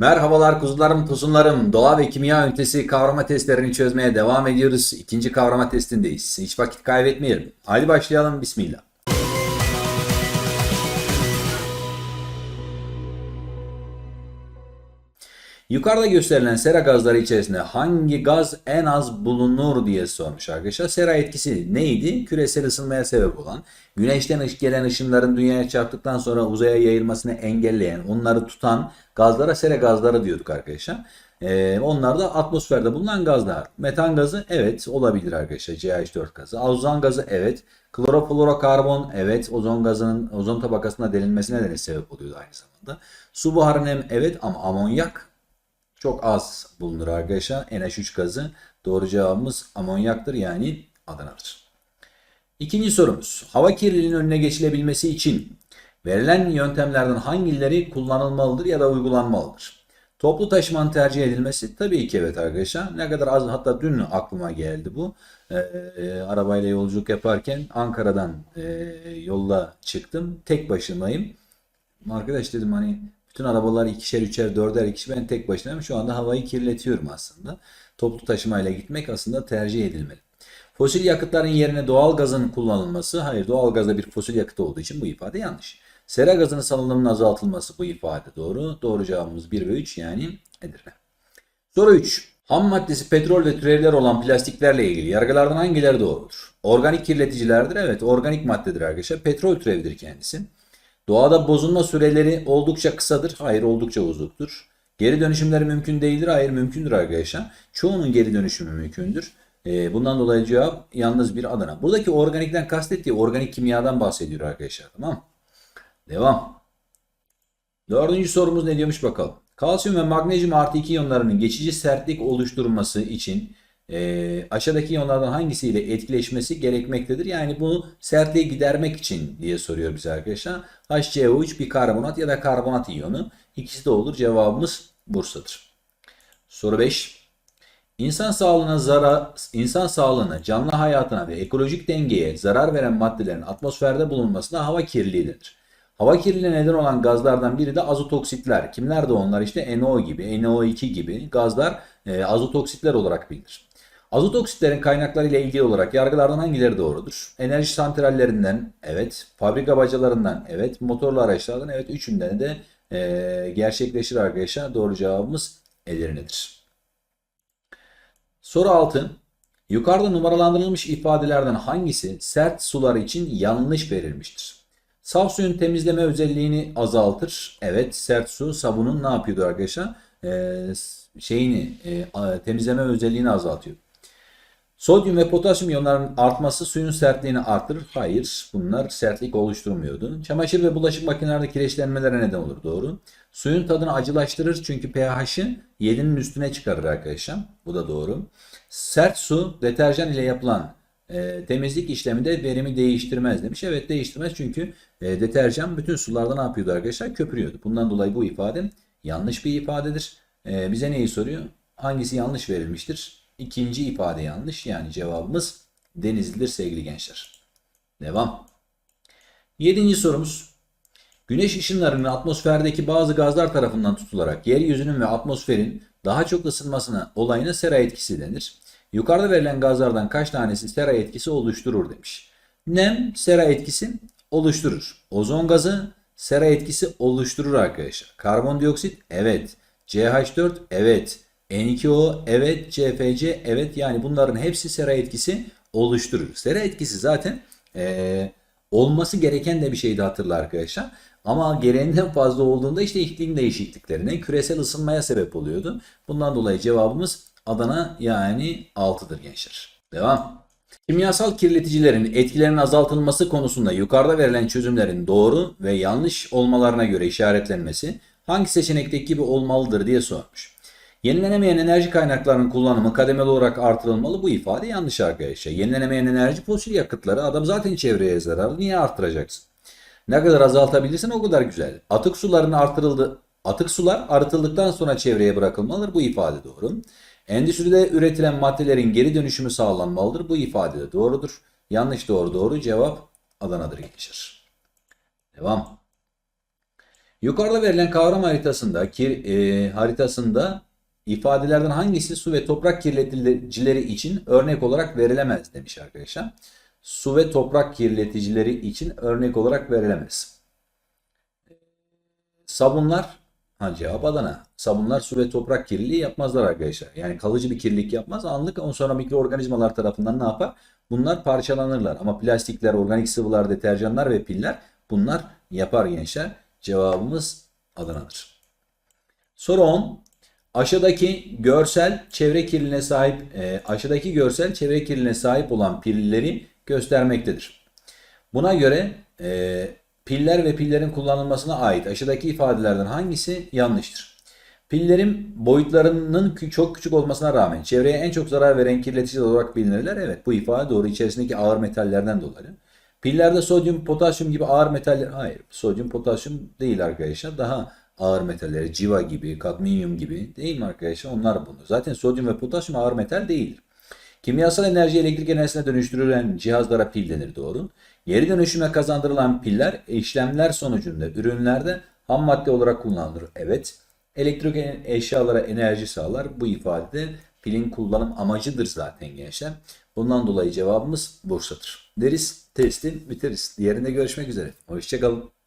Merhabalar kuzularım, kuzularım. Doğa ve kimya ünitesi kavrama testlerini çözmeye devam ediyoruz. İkinci kavrama testindeyiz. Hiç vakit kaybetmeyelim. Hadi başlayalım. Bismillah. Yukarıda gösterilen sera gazları içerisinde hangi gaz en az bulunur diye sormuş arkadaşlar. Sera etkisi neydi? Küresel ısınmaya sebep olan, güneşten gelen ışınların dünyaya çarptıktan sonra uzaya yayılmasını engelleyen, onları tutan gazlara sera gazları diyorduk arkadaşlar. Ee, onlar da atmosferde bulunan gazlar. Metan gazı evet olabilir arkadaşlar. CH4 gazı. Ozon gazı evet. Kloroflorokarbon evet. Ozon gazının ozon tabakasına delinmesine de sebep oluyordu aynı zamanda. Su buharı nem evet ama amonyak çok az bulunur arkadaşlar. NH3 gazı. Doğru cevabımız amonyaktır yani Adana'dır. İkinci sorumuz. Hava kirliliğinin önüne geçilebilmesi için verilen yöntemlerden hangileri kullanılmalıdır ya da uygulanmalıdır? Toplu taşımanın tercih edilmesi tabii ki evet arkadaşlar. Ne kadar az hatta dün aklıma geldi bu. Ee, e, arabayla yolculuk yaparken Ankara'dan e, yolla çıktım. Tek başımayım. Arkadaş dedim hani bütün arabalar ikişer, üçer, dörder kişi ben tek başınayım. Şu anda havayı kirletiyorum aslında. Toplu taşımayla gitmek aslında tercih edilmeli. Fosil yakıtların yerine doğal gazın kullanılması, hayır doğal gaz da bir fosil yakıt olduğu için bu ifade yanlış. Sera gazının salınımının azaltılması bu ifade doğru. Doğru cevabımız 1 ve 3 yani Edirne. Soru 3. Ham maddesi petrol ve türevler olan plastiklerle ilgili yargılardan hangileri doğrudur? Organik kirleticilerdir. Evet organik maddedir arkadaşlar. Petrol türevidir kendisi. Doğada bozulma süreleri oldukça kısadır. Hayır oldukça uzundur. Geri dönüşümleri mümkün değildir. Hayır mümkündür arkadaşlar. Çoğunun geri dönüşümü mümkündür. Ee, bundan dolayı cevap yalnız bir Adana. Buradaki organikten kastettiği organik kimyadan bahsediyor arkadaşlar. Tamam? Devam. Dördüncü sorumuz ne diyormuş bakalım. Kalsiyum ve magnezyum artı 2 iyonlarının geçici sertlik oluşturması için e, aşağıdaki iyonlardan hangisiyle etkileşmesi gerekmektedir? Yani bunu sertliği gidermek için diye soruyor bize arkadaşlar. HCO3 bir karbonat ya da karbonat iyonu. İkisi de olur. Cevabımız Bursa'dır. Soru 5. İnsan sağlığına zarar, insan sağlığına, canlı hayatına ve ekolojik dengeye zarar veren maddelerin atmosferde bulunmasına hava kirliliği denir. Hava kirliliğine neden olan gazlardan biri de azotoksitler. Kimler de onlar? İşte NO gibi, NO2 gibi gazlar e, azotoksitler olarak bilinir. Azotoksitlerin kaynakları ile ilgili olarak yargılardan hangileri doğrudur? Enerji santrallerinden evet, fabrika bacalarından evet, motorlu araçlardan evet, üçünden de e, gerçekleşir arkadaşlar. Doğru cevabımız Edirne'dir. Soru 6. Yukarıda numaralandırılmış ifadelerden hangisi sert sular için yanlış verilmiştir? Saf suyun temizleme özelliğini azaltır. Evet sert su sabunun ne yapıyordu arkadaşlar? Ee, şeyini e, temizleme özelliğini azaltıyor. Sodyum ve potasyum iyonlarının artması suyun sertliğini artırır. Hayır, bunlar sertlik oluşturmuyordu. Çamaşır ve bulaşık makinelerinde kireçlenmelere neden olur. Doğru. Suyun tadını acılaştırır çünkü pH'ı 7'nin üstüne çıkarır arkadaşlar. Bu da doğru. Sert su deterjan ile yapılan e, temizlik işleminde verimi değiştirmez demiş. Evet değiştirmez çünkü e, deterjan bütün sularda ne yapıyordu arkadaşlar? Köpürüyordu. Bundan dolayı bu ifade yanlış bir ifadedir. E, bize neyi soruyor? Hangisi yanlış verilmiştir? İkinci ifade yanlış. Yani cevabımız Denizli'dir sevgili gençler. Devam. Yedinci sorumuz. Güneş ışınlarının atmosferdeki bazı gazlar tarafından tutularak yeryüzünün ve atmosferin daha çok ısınmasına olayına sera etkisi denir. Yukarıda verilen gazlardan kaç tanesi sera etkisi oluşturur demiş. Nem sera etkisi oluşturur. Ozon gazı sera etkisi oluşturur arkadaşlar. Karbondioksit evet. CH4 evet. N2O evet. CFC evet. Yani bunların hepsi sera etkisi oluşturur. Sera etkisi zaten ee, olması gereken de bir şeydi hatırla arkadaşlar. Ama gereğinden fazla olduğunda işte iklim değişikliklerine, küresel ısınmaya sebep oluyordu. Bundan dolayı cevabımız Adana yani 6'dır gençler. Devam. Kimyasal kirleticilerin etkilerinin azaltılması konusunda yukarıda verilen çözümlerin doğru ve yanlış olmalarına göre işaretlenmesi hangi seçenekteki gibi olmalıdır diye sormuş. Yenilenemeyen enerji kaynaklarının kullanımı kademeli olarak artırılmalı. Bu ifade yanlış arkadaşlar. Yenilenemeyen enerji fosil yakıtları adam zaten çevreye zararlı. Niye artıracaksın? Ne kadar azaltabilirsen o kadar güzel. Atık suların artırıldı. Atık sular arıtıldıktan sonra çevreye bırakılmalıdır. Bu ifade doğru. Endüstride üretilen maddelerin geri dönüşümü sağlanmalıdır. Bu ifade de doğrudur. Yanlış doğru doğru cevap Adana'dır gençler. Devam. Yukarıda verilen kavram haritasında kir, e, haritasında ifadelerden hangisi su ve toprak kirleticileri için örnek olarak verilemez demiş arkadaşlar. Su ve toprak kirleticileri için örnek olarak verilemez. Sabunlar ha cevap Adana. Sabunlar su ve toprak kirliliği yapmazlar arkadaşlar. Yani kalıcı bir kirlilik yapmaz. Anlık ondan sonra mikroorganizmalar tarafından ne yapar? Bunlar parçalanırlar. Ama plastikler, organik sıvılar, deterjanlar ve piller bunlar yapar gençler. Cevabımız Adana'dır. Soru 10. Aşağıdaki görsel çevre kirliliğine sahip e, aşağıdaki görsel çevre kirliliğine sahip olan pilleri göstermektedir. Buna göre e, piller ve pillerin kullanılmasına ait aşağıdaki ifadelerden hangisi yanlıştır? Pillerin boyutlarının çok küçük olmasına rağmen çevreye en çok zarar veren kirletici olarak bilinirler. Evet bu ifade doğru içerisindeki ağır metallerden dolayı. Pillerde sodyum, potasyum gibi ağır metaller, hayır sodyum, potasyum değil arkadaşlar. Daha ağır metalleri, civa gibi, kadmiyum gibi değil mi arkadaşlar? Onlar bunu. Zaten sodyum ve potasyum ağır metal değildir. Kimyasal enerji elektrik enerjisine dönüştürülen cihazlara pil denir doğru. Geri dönüşüme kazandırılan piller işlemler sonucunda ürünlerde ham madde olarak kullanılır. Evet. Elektrik eşyalara enerji sağlar. Bu ifade pilin kullanım amacıdır zaten gençler. Bundan dolayı cevabımız Bursa'dır. Deriz, testi biteriz. Diğerinde görüşmek üzere. Hoşçakalın.